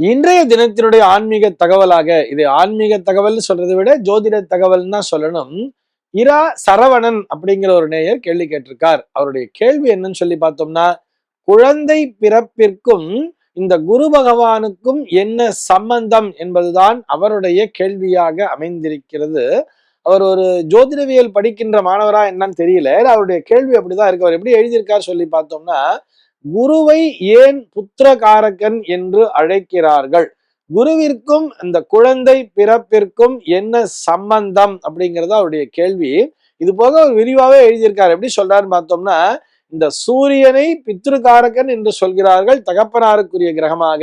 இன்றைய தினத்தினுடைய ஆன்மீக தகவலாக இது ஆன்மீக தகவல் சொல்றதை விட ஜோதிட தகவல் தான் சொல்லணும். இரா சரவணன் அப்படிங்கிற ஒரு நேயர் கேள்வி கேட்டிருக்கார். அவருடைய கேள்வி என்னன்னு சொல்லி பார்த்தோம்னா குழந்தை பிறப்பிற்கும் இந்த குரு பகவானுக்கும் என்ன சம்பந்தம் என்பதுதான் அவருடைய கேள்வியாக அமைந்திருக்கிறது. அவர் ஒரு ஜோதிடவியல் படிக்கின்ற மாணவரா என்னன்னு தெரியல. அவருடைய கேள்வி அப்படிதான் இருக்கு. அவர் எப்படி எழுதியிருக்கார் சொல்லி பார்த்தோம்னா குருவை ஏன் புத்திரகாரகன் என்று அழைக்கிறார்கள்? குருவிற்கும் இந்த குழந்தை பிறப்பிற்கும் என்ன சம்பந்தம்? அப்படிங்கிறது அவருடைய கேள்வி. இது போக அவர் விரிவாவே எழுதியிருக்காரு. எப்படி சொல்றாருன்னு பார்த்தோம்னா இந்த சூரியனை பித்ருகாரகன் என்று சொல்கிறார்கள் தகப்பனாருக்குரிய கிரகமாக.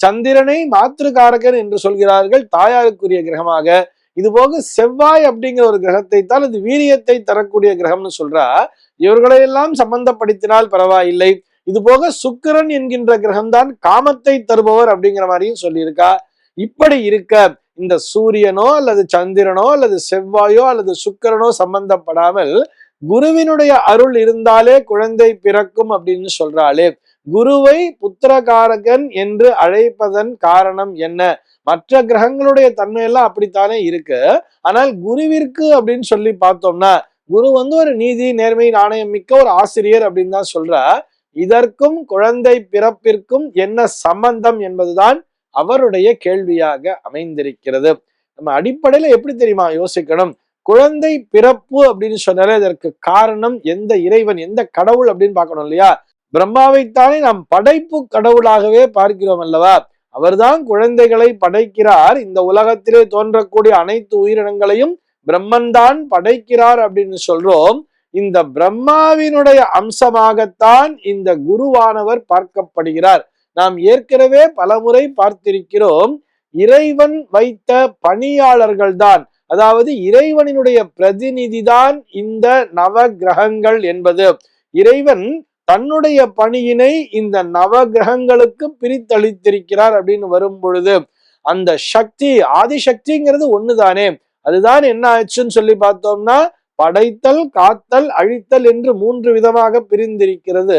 சந்திரனை மாத்திருக்காரகன் என்று சொல்கிறார்கள் தாயாருக்குரிய கிரகமாக. இது போக செவ்வாய் அப்படிங்கிற ஒரு கிரகத்தை தான் இது வீரியத்தை தரக்கூடிய கிரகம்னு சொல்றா. இவர்களையெல்லாம் சம்பந்தப்படுத்தினால் பரவாயில்லை. இது போக சுக்கிரன் என்கின்ற கிரகம்தான் காமத்தை தருபவர் அப்படிங்கிற மாதிரியும் சொல்லியிருக்கா. இப்படி இருக்க இந்த சூரியனோ அல்லது சந்திரனோ அல்லது செவ்வாயோ அல்லது சுக்கிரனோ சம்பந்தப்படாமல் குருவினுடைய அருள் இருந்தாலே குழந்தை பிறக்கும் அப்படின்னு சொல்றாளே. குருவை புத்திரகாரகன் என்று அழைப்பதன் காரணம் என்ன? மற்ற கிரகங்களுடைய தன்மையெல்லாம் அப்படித்தானே இருக்கு. ஆனால் குருவிற்கு அப்படின்னு சொல்லி பார்த்தோம்னா குரு வந்து ஒரு நீதி நேர்மை நாணயம் மிக்க ஒரு ஆசிரியர் அப்படின்னு தான் சொல்றா. இதற்கும் குழந்தை பிறப்பிற்கும் என்ன சம்பந்தம் என்பதுதான் அவருடைய கேள்வியாக அமைந்திருக்கிறது. நம்ம அடிப்படையில எப்படி தெரியுமா யோசிக்கணும்? குழந்தை பிறப்பு அப்படின்னு சொன்னாலே அதற்கு காரணம் எந்த இறைவன் எந்த கடவுள் அப்படின்னு பார்க்கணும் இல்லையா? பிரம்மாவைத்தானே நாம் படைப்பு கடவுளாகவே பார்க்கிறோம் அல்லவா? அவர்தான் குழந்தைகளை படைக்கிறார். இந்த உலகத்திலே தோன்றக்கூடிய அனைத்து உயிரினங்களையும் பிரம்மன் தான் படைக்கிறார் அப்படின்னு சொல்றோம். இந்த பிரம்மாவினுடைய அம்சமாகத்தான் இந்த குருவானவர் பார்க்கப்படுகிறார். நாம் ஏற்கனவே பலமுறை பார்த்திருக்கிறோம் இறைவன் வைத்த பணியாளர்கள் தான் அதாவது இறைவனினுடைய பிரதிநிதி தான் இந்த நவ கிரகங்கள் என்பது. இறைவன் தன்னுடைய பணியினை இந்த நவ கிரகங்களுக்கு பிரித்தளித்திருக்கிறார் அப்படின்னு வரும் பொழுது அந்த சக்தி ஆதிசக்திங்கிறது ஒண்ணுதானே. அதுதான் என்ன ஆச்சுன்னு சொல்லி பார்த்தோம்னா படைத்தல் காத்தல் அழித்தல் என்று மூன்று விதமாக பிரிந்திருக்கிறது.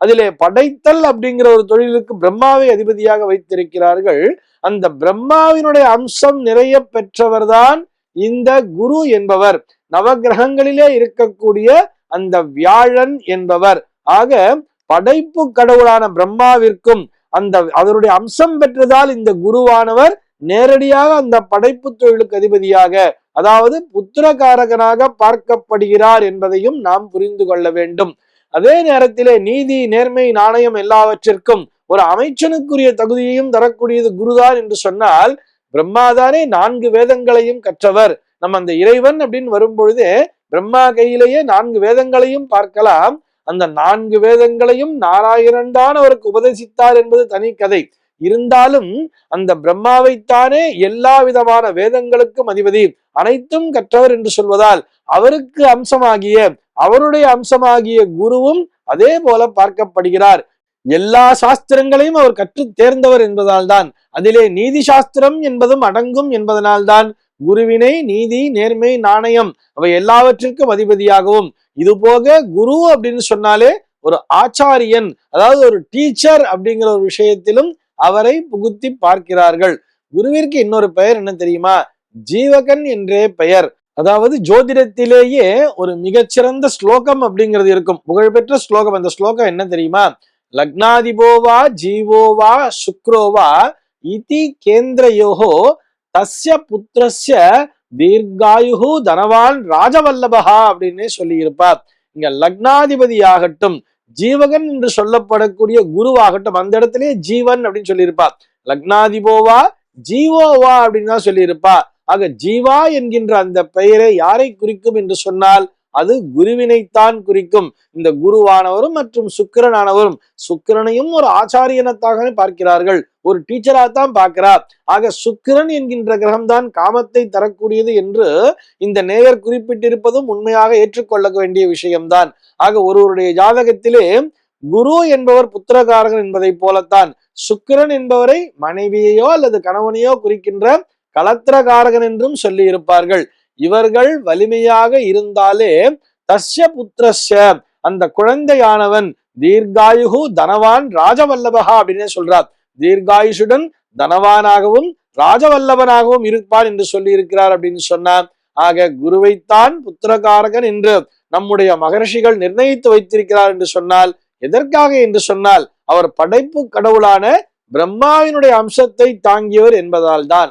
அதிலே படைத்தல் அப்படிங்கிற ஒரு தொழிலுக்கு பிரம்மாவை அதிபதியாக வைத்திருக்கிறார்கள். அந்த பிரம்மாவினுடைய அம்சம் நிறைய பெற்றவர்தான் இந்த குரு என்பவர். நவகிரகங்களிலே இருக்கக்கூடிய அந்த வியாழன் என்பவர். ஆக படைப்பு கடவுளான பிரம்மாவிற்கும் அந்த அதனுடைய அம்சம் பெற்றதால் இந்த குருவானவர் நேரடியாக அந்த படைப்பு தொழிலுக்கு அதிபதியாக அதாவது புத்திரகாரகனாக பார்க்கப்படுகிறார் என்பதையும் நாம் புரிந்து கொள்ள வேண்டும். அதே நேரத்திலே நீதி நேர்மை நாணயம் எல்லாவற்றிற்கும் ஒரு அமைச்சனுக்குரிய தகுதியையும் தரக்கூடியது குருதான் என்று சொன்னால் பிரம்மாதானே நான்கு வேதங்களையும் கற்றவர். நம்ம அந்த இறைவன் அப்படின்னு வரும்பொழுது பிரம்மா கையிலேயே நான்கு வேதங்களையும் பார்க்கலாம். அந்த நான்கு வேதங்களையும் நாராயணன் தான் அவருக்கு உபதேசித்தார் என்பது தனி கதை. இருந்தாலும் அந்த பிரம்மாவைத்தானே எல்லா விதமான வேதங்களுக்கும் அதிபதி. அனைத்தும் கற்றவர் என்று சொல்வதால் அவருக்கு அம்சமாகிய அவருடைய அம்சமாகிய குருவும் அதே போல பார்க்கப்படுகிறார். எல்லா சாஸ்திரங்களையும் அவர் கற்று தேர்ந்தவர் என்பதால் தான் அதிலே நீதி சாஸ்திரம் என்பதும் அடங்கும் என்பதனால்தான் குருவினை நீதி நேர்மை நாணயம் அவை எல்லாவற்றிற்கும் அதிபதியாகவும். இது போக குரு அப்படின்னு சொன்னாலே ஒரு ஆச்சாரியன் அதாவது ஒரு டீச்சர் அப்படிங்கிற ஒரு விஷயத்திலும் அவரை புகுத்தி பார்க்கிறார்கள். குருவிற்கு இன்னொரு பெயர் என்ன தெரியுமா? ஜீவகன் என்றே பெயர். அதாவது ஜோதிடத்திலேயே ஒரு மிகச்சிறந்த ஸ்லோகம் அப்படிங்கிறது இருக்கும். புகழ்பெற்ற ஸ்லோகம். அந்த ஸ்லோகம் என்ன தெரியுமா? லக்னாதிபோவா ஜீவோவா சுக்ரோவா இதி கேந்திரயோகோ தஸ்ய புத்திரஸ்ய தீர்காயுகு தனவான் ராஜவல்லபகா அப்படின்னு சொல்லியிருப்பார். இங்க லக்னாதிபதி ஆகட்டும் ஜீவகன் என்று சொல்லப்படக்கூடிய குருவாகட்டும் அந்த இடத்திலேயே ஜீவன் அப்படின்னு சொல்லியிருப்பா லக்னாதிபோவா ஜீவோவா அப்படின்னு தான் சொல்லியிருப்பா ஆக ஜீவா என்கின்ற அந்த பெயரை யாரை குறிக்கும் என்று சொன்னால் அது குருவினைத்தான் குறிக்கும். இந்த குருவானவரும் மற்றும் சுக்கிரனானவரும் சுக்கிரனையும் ஒரு ஆச்சாரியனத்தாக பார்க்கிறார்கள். ஒரு டீச்சராக தான் பார்க்கிறார். ஆக சுக்கிரன் என்கின்ற கிரகம்தான் காமத்தை தரக்கூடியது என்று இந்த நேயர் குறிப்பிட்டிருப்பதும் உண்மையாக ஏற்றுக்கொள்ள வேண்டிய விஷயம்தான். ஆக ஒருவருடைய ஜாதகத்திலே குரு என்பவர் புத்திரகாரகன் என்பதை போலத்தான். சுக்கிரன் என்பவரை மனைவியையோ அல்லது கணவனையோ குறிக்கின்ற கலத்திரகாரகன் என்றும் சொல்லி இருப்பார்கள் இவர்கள் வலிமையாக இருந்தாலே தஸ்ய புத்திரஸ்ய அந்த குழந்தையானவன் தீர்காயுகு தனவான் ராஜவல்லபகா அப்படின்னு சொல்றார். தீர்காயுஷுடன் தனவானாகவும் ராஜவல்லவனாகவும் இருப்பான் என்று சொல்லி இருக்கிறார் அப்படின்னு சொன்னார். ஆக குருவைத்தான் புத்திரகாரகன் என்று நம்முடைய மகர்ஷிகள் நிர்ணயித்து வைத்திருக்கிறார் என்று சொன்னால் எதற்காக என்று சொன்னால் அவர் படைப்பு கடவுளான பிரம்மாவினுடைய அம்சத்தை தாங்கியவர் என்பதால் தான்.